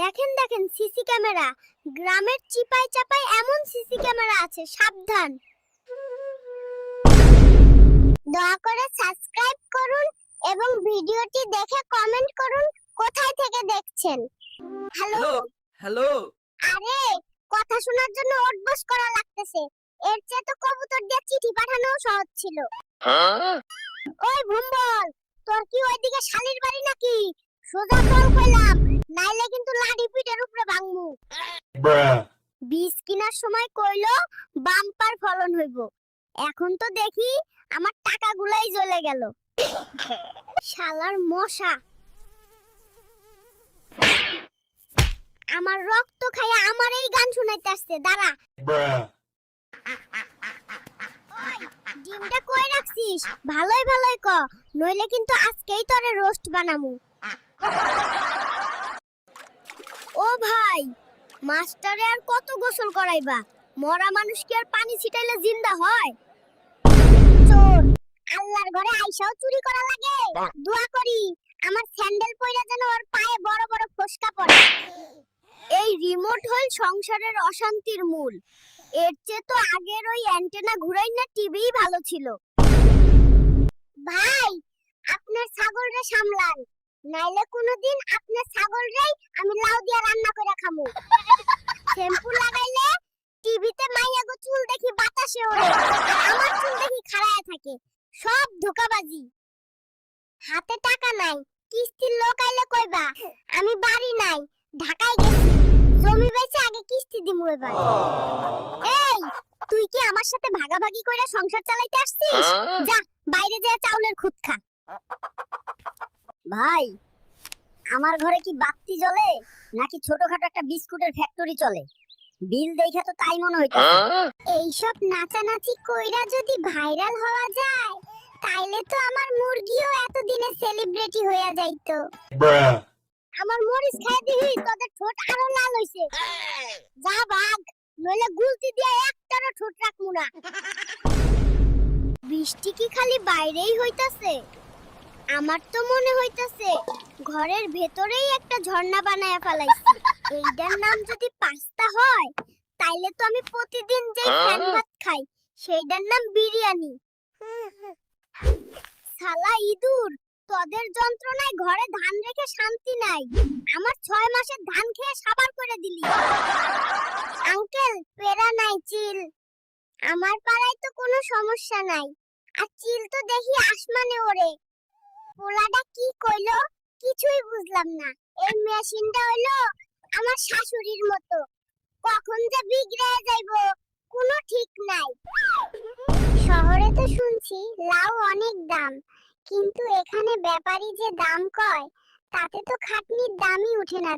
দেখেন দেখেন CC camera. গ্রামের চিপায় চাপায় এমন সিসি ক্যামেরা আছে সাবধান। দয়া করে সাবস্ক্রাইব করুন এবং ভিডিওটি দেখে কমেন্ট করুন কোথায় থেকে দেখছেন। হ্যালো? হ্যালো? আরে কথা শোনার জন্য ওটবস করা লাগতেছে। এর চেয়ে তো কবুতর দিয়ে চিঠি পাঠানো সহজ ছিল। ওই ভুম্বল তোর কি ওইদিকে শালির বাড়ি নাকি? সোজা চল কইলাম নাইলে কিন্তু লাঠি পিঠের উপরে ভাঙমু. বীজ কিনার সময় কইলো বাম্পার ফলন হইব। এখন তো দেখি আমার টাকাগুলাই জ্বলে গেল। শালার মশা। আমার রক্ত খাইয়া আমার এই গান শুনাইতে আসছে দাঁড়া. ডিমটা কই রাখছিস? ভালোই ভালোই ক। নইলে কিন্তু আজকেই তোরে রোস্ট বানামু। ও ভাই মাস্টারে আর কত গোসল করাইবা? মরা মানুষ কি আর পানি ছিটাইলে জিন্দা হয়? চোর। আল্লাহর ঘরে আইসাও চুরি করা লাগে। দোয়া করি আমার স্যান্ডেল পইরা যেন ওর পায়ে বড় বড় ফোসকা পড়ে। এই রিমোট হল সংসারের অশান্তির মূল। এর চেয়ে তো আগের ওই অ্যান্টেনা ঘুরাই না টিভিই ভালো ছিল। ভাই আপনার ছাগলরে সামলান। নাইলে কোনোদিন আপনার ছাগলরেই আমি লাউ দিয়া রান্না করে খামু। শ্যাম্পু লাগাইলে টিভিতে মাইয়া গো চুল দেখি বাতাসে ওড়ে আমার চুল দেখি খাড়ায় থাকে সব ধোকাবাজি। হাতে টাকা নাই কিস্তির লোক আইলে কইবা আমি বাড়ি নাই ঢাকায় গেছি জমি বেচে আগে কিস্তি দিমু এবার। এই তুই কি আমার সাথে ভাগাভাগি কইরা সংসার চালাইতে আসছিস? যা বাইরে যা চাউলের খুদ খা। ভাই আমার ঘরে কি বাতি জ্বলে নাকি ছোটখাটো একটা বিস্কুটের ফ্যাক্টরি চলে? বিল দেখা তো তাই মনে হইতাছে। এইসব নাচানাচি কইরা যদি ভাইরাল হওয়া যায় তাইলে তো আমার মুরগিও এতদিনে সেলিব্রিটি হইয়া যাইতো। আমার মরিচ খাই দিবি তোদের ঠোঁট আরও লাল হইছে। যা ভাগ নইলে গুলতি দিয়ে একটারও ঠোঁট রাখমু না। বৃষ্টি কি খালি বাইরেই হইতাছে? আমার তো মনে হইতাছে ঘরের ভেতরেই একটা ঝর্ণা বানায়া ফেলাইছি। এইটার নাম যদি পাস্তা হয় তাইলে তো আমি প্রতিদিন যে ফ্যান ভাত খাই সেইটার নাম বিরিয়ানি। শালা ইঁদুর তোদের যন্ত্রণায় ঘরে ধান রেখে শান্তি নাই। আমার ছয় মাসের ধান খেয়ে সাবার করে দিলি। আঙ্কেল পেরা নাই চিল। আমার পাড়ায় তো কোনো সমস্যা নাই। আর চিল তো দেখি আসমানে কইলো কিছুই বুঝলাম না। এই মেশিনটা হলো আমার শাশুড়ির মতো। কখন যে বিগড়ে যাইব, কোনো ঠিক নাই। শহরে তো শুনছি লাউ অনেক দাম, কিন্তু এখানে ব্যাপারী যে দাম কয়, তাতে তো খাটনির দামই উঠে না।